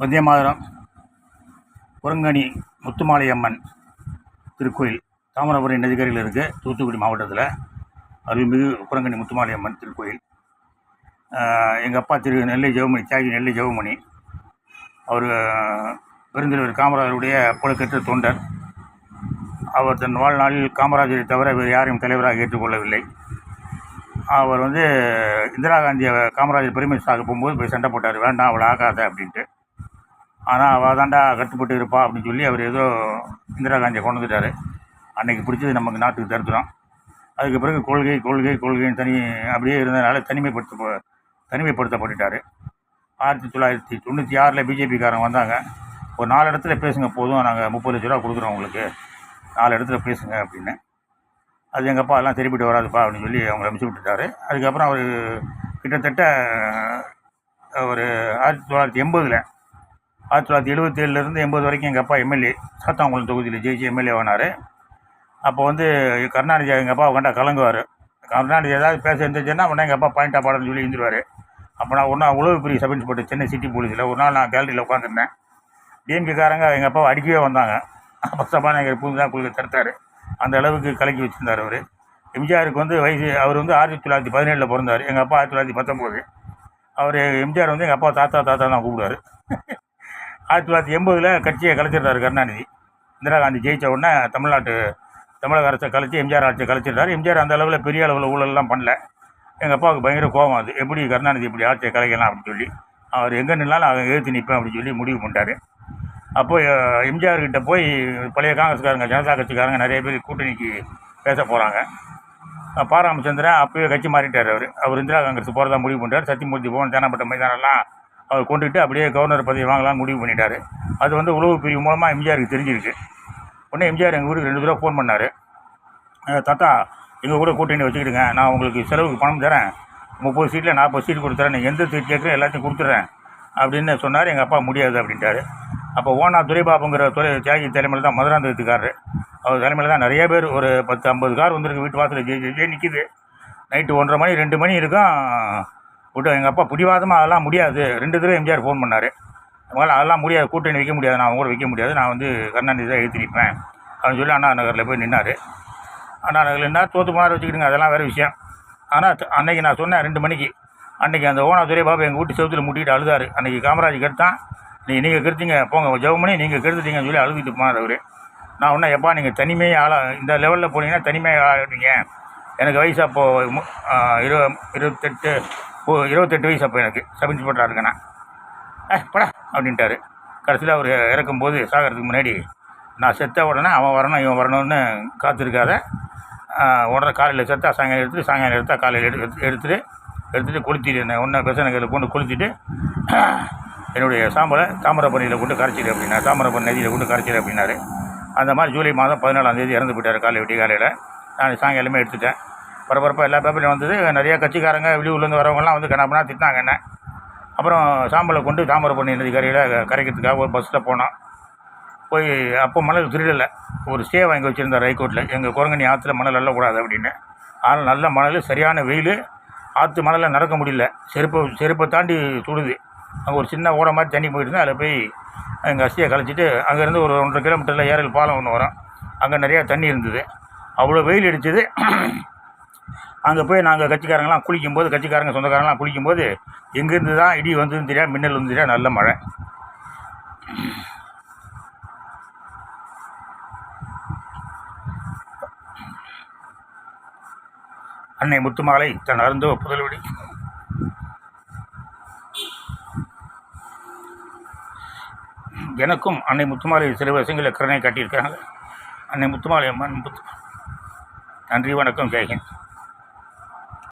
வந்தே மாதரம் குரங்கணி முத்துமாலை அம்மன் திருக்கோயில் தாமிரபரணி நதிக்கரையில் இருக்குது தூத்துக்குடி மாவட்டத்தில். அருள்மிகு குரங்கணி முத்துமாலை அம்மன் திருக்கோயில் எங்கள் அப்பா திரு நெல்லை ஜெவமணி தியாகி நெல்லை ஜெவமணி அவர் பெருந்தலைவர் காமராஜருடைய புலக்கற்ற தொண்டர். அவர் தன் வாழ்நாளில் காமராஜரை தவிர வேறு யாரையும் தலைவராக ஏற்றுக்கொள்ளவில்லை. அவர் வந்து இந்திரா காந்தியை காமராஜர் பெருமை சாக போகும்போது போய் சண்டை போட்டார் வேண்டாம் அவளை ஆகாத அப்படின்ட்டு. ஆனால் அவள் தாண்டா கட்டுப்பட்டு இருப்பா அப்படின்னு சொல்லி அவர் ஏதோ இந்திரா காந்தியை கொண்டு வந்துட்டார். அன்றைக்கி பிடிச்சது நமக்கு நாட்டுக்கு தருத்துறோம் அதுக்கு பிறகு கொள்கை கொள்கை கொள்கைன்னு தனி அப்படியே இருந்ததுனால தனிமைப்படுத்த தனிமைப்படுத்தப்பட்டுட்டார். ஆயிரத்தி தொள்ளாயிரத்தி தொண்ணூற்றி ஆறில் பிஜேபிக்காரங்க வந்தாங்க. ஒரு நாலு இடத்துல பேசுங்க போதும். நாங்கள் முப்பது லட்ச ரூபா கொடுக்குறோம் உங்களுக்கு. நாலு இடத்துல பேசுங்க அப்படின்னு. அது எங்கள் அப்பா எல்லாம் சரிப்பட்டு வராதுப்பா அப்படின்னு சொல்லி அவங்க அனுப்பிச்சு விட்டுட்டாரு. அதுக்கப்புறம் அவர் கிட்டத்தட்ட ஒரு ஆயிரத்தி தொள்ளாயிரத்தி எண்பதில் ஆயிரத்தி தொள்ளாயிரத்தி எழுபத்தி ஏழுலேருந்து எண்பது வரைக்கும் எங்கள் அப்பா எம்எல்ஏ சாத்தாங்குளம் தொகுதியில் ஜெயிச்சு எம்எல்ஏ ஆனார். அப்போ வந்து கருணாநிதி எங்கள் அப்பா கண்டா கலங்குவார். கருணாநிதி ஏதாவது பேச இருந்துச்சுன்னா உடனே எங்கள் அப்பா பாயிண்டாக பாடன்னு சொல்லி இருந்துருவார். அப்போ நான் ஒன்றா உளவு பிரிவு சப் இன்ஸ்பெக்டர் சென்னை சிட்டி போலீஸில் ஒரு நாள் நான் கேலரியில் உட்காந்துருந்தேன் டிஎம்கேக்காரங்க எங்கள் அப்பாவை அடிக்கவே வந்தாங்க. அப்போ சபாநாயகர் புதுதாக கொள்கை தடுத்தார். அந்த அளவுக்கு கலக்கி வச்சுருந்தார் அவர். எம்ஜிஆருக்கு வந்து வயசு அவர் வந்து ஆயிரத்தி தொள்ளாயிரத்தி பதினேழில் பிறந்தார். எங்கள் அப்பா ஆயிரத்தி தொள்ளாயிரத்தி பத்தொம்போது அவர் எம்ஜிஆர் வந்து எங்கள் அப்பா தாத்தா தாத்தா தான் கூப்பிடுவார். ஆயிரத்தி தொள்ளாயிரத்தி எண்பதில் கட்சியை கலைச்சிருந்தார் கருணாநிதி. இந்திரா காந்தி ஜெயித்த உடனே தமிழ்நாட்டு தமிழக அரசை கலைச்சி எம்ஜிஆர் ஆட்சியை கலைச்சிருந்தார். எம்ஜிஆர் அந்த அளவில் பெரிய அளவில் ஊழல்லாம் பண்ணல. எங்கள் அப்பாவுக்கு பயங்கர கோபம் அது. எப்படி கருணாநிதி இப்படி ஆட்சியை கலைக்கலாம் அப்படின்னு சொல்லி. அவர் எங்கே நின்னாலும் அவன் எழுத்து நிற்பேன் அப்படின்னு சொல்லி முடிவு பண்ணிட்டார். அப்போ எம்ஜிஆர் கிட்ட போய் பழைய காங்கிரஸ்காரங்க ஜனதா கட்சிக்காரங்க நிறைய பேர் கூட்டணிக்கு பேச போகிறாங்க பாராமச்சந்திரன் அப்போயே கட்சி மாறிட்டார் அவர். அவர் இந்திரா காங்கிரஸ் போகிறதா முடிவு பண்ணிட்டார். சத்தியமூர்த்தி போகணும் தேனாப்பட்ட மைதானம்லாம் அவர் கொண்டுட்டு அப்படியே கவர்னர் பதவி வாங்கலாம்னு முடிவு பண்ணிட்டார். அது வந்து உளவு பிரிவு மூலமாக எம்ஜிஆருக்கு தெரிஞ்சிருக்கு உடனே எம்ஜிஆர் எங்கள் ஊருக்கு ரெண்டு தடவை ஃபோன் பண்ணார். தாத்தா எங்கள் கூட கூட்டணி வச்சுக்கிடுங்க. நான் உங்களுக்கு செலவுக்கு பணம் தரேன். முப்பது சீட்டில் நாற்பது சீட் கொடுத்துறேன். நீங்கள் எந்த சீட் கேட்குறேன் எல்லாத்தையும் கொடுத்துட்றேன் அப்படின்னு சொன்னார். எங்கள் அப்பா முடியாது அப்படின்ட்டாரு. அப்போ ஓனா துரைபாபுங்கிற துறை தியாகி தலைமையில் தான் மதுராந்தகத்துக்காரர் அவர் தலைமையில் தான் நிறைய பேர். ஒரு பத்து ஐம்பது கார் வந்துருக்கு. வீட்டு வாசலில் ஜெய் ஜெய் ஜெய் நிற்கிது நைட்டு ஒன்றரை மணி ரெண்டு மணி இருக்கும். கூட்டம் எங்கள் அப்பா பிடிவாதமாக அதெல்லாம் முடியாது. ரெண்டு தடவை எம்ஜிஆர் ஃபோன் பண்ணார். அதனால் அதெல்லாம் முடியாது. கூட்டணி வைக்க முடியாது. நான் அவங்க கூட வைக்க முடியாது. நான் வந்து கருணாநிதி தான் எழுத்து நிற்பேன் அப்படின்னு சொல்லி அண்ணா நகரில் போய் நின்னார். அண்ணா நகரில் நின்னா தோற்று போனார் வச்சுக்கிடுங்க. அதெல்லாம் வேறு விஷயம். ஆனால் அன்னைக்கு நான் சொன்னேன் ரெண்டு மணிக்கு. அன்றைக்கி அந்த ஓனா துரை பாபு எங்கள் வீட்டு செவத்தில் முட்டிக்கிட்டு அழுதார். அன்றைக்கி காமராஜ் கெடுத்தான். நீ நீங்கள் கெடுத்தீங்க. போங்க. ஜவுமணி நீங்கள் கெடுத்துட்டீங்கன்னு சொல்லி அழுதுட்டு போனார் அவர். நான் ஒன்றா எப்பா நீங்கள் தனிமையாக ஆளாக இந்த லெவலில் போனீங்கன்னா தனிமையாக ஆளாடுவீங்க எனக்கு வயசு அப்போது இரு இருபத்தெட்டு ஓ இருபத்தெட்டு வயசு அப்போ எனக்கு. சப் இன்ஸ்பெக்டராக இருக்கேன். நான் ஏ படா அப்படின்ட்டாரு. கடைசியில் அவர் இறக்கும்போது சாகிறதுக்கு முன்னாடி நான் செத்த உடனே அவன் வரணும் இவன் வரணும்னு காத்திருக்காத. உடனே காலையில் செத்தா சாயங்காலம் எடுத்துட்டு சாயங்காலம் எடுத்தால் காலையில் எடுத்து எடுத்துகிட்டு எடுத்துகிட்டு கொளுத்திட்டு என்ன ஒன்றை பெசனகையில் கொண்டு கொளுத்திட்டு என்னுடைய சாம்பலை தாமிரபரணியில் கொண்டு கரைச்சிடு அப்படின்னா தாமிரபரணி நதியில் கொண்டு கரைச்சிடு அப்படின்னாரு. அந்த மாதிரி ஜூலை மாதம் பதினாலாம் தேதி இறந்து போயிட்டார் காலை விட்டி காலையில். நான் சாயங்காலமே எடுத்துட்டேன். பரபரப்பாக எல்லா பேப்பர்லையும் வந்தது. நிறைய கட்சிக்காரங்க வெளியூர்லேருந்து வரவங்கலாம் வந்து கணப்பனா திட்டினாங்க என்ன. அப்புறம் சாம்பலை கொண்டு தாமிரபரணி நதி கரையில் கரைக்கிறதுக்காக ஒரு பஸ்ஸில் போனோம் போய் அப்போ மணல் திருடலை. ஒரு ஸ்டே வாங்கி வச்சுருந்தார் ஹைகோர்ட்டில் எங்கள் குரங்கணி ஆற்றுல மணல் அள்ளக்கூடாது அப்படின்னு. ஆனால் நல்ல மணல் சரியான வெயில் ஆற்று மணலில் நடக்க முடியல. செருப்பை செருப்பை தாண்டி சுடுது. அங்கே ஒரு சின்ன ஓட மாதிரி தண்ணி போயிட்டு அதில் போய் எங்கள் அஸ்தியை கலைச்சிட்டு அங்கேருந்து ஒரு ஒன்றரை கிலோமீட்டரில் ஏரல் பாலம் ஒன்று வரும். அங்கே நிறையா தண்ணி இருந்தது. அவ்வளோ வெயில் அடித்தது அங்கே போய் நாங்கள் கட்சிக்காரங்களாம் குளிக்கும்போது கட்சிக்காரங்க சொந்தக்காரங்களாம் குளிக்கும்போது எங்கேருந்து தான் இடி வந்ததுன்னு தெரியாது மின்னல் வந்து தெரியாது நல்ல மழை. அன்னை முத்துமாலை தன் அருந்தோ புதல்வடி. எனக்கும் அன்னை முத்துமாலை சில விஷயங்களில் கருணை காட்டியிருக்காங்க அன்னை முத்துமாலை அம்மன் முத்து நன்றி வணக்கம் ஜெயஹிந்த்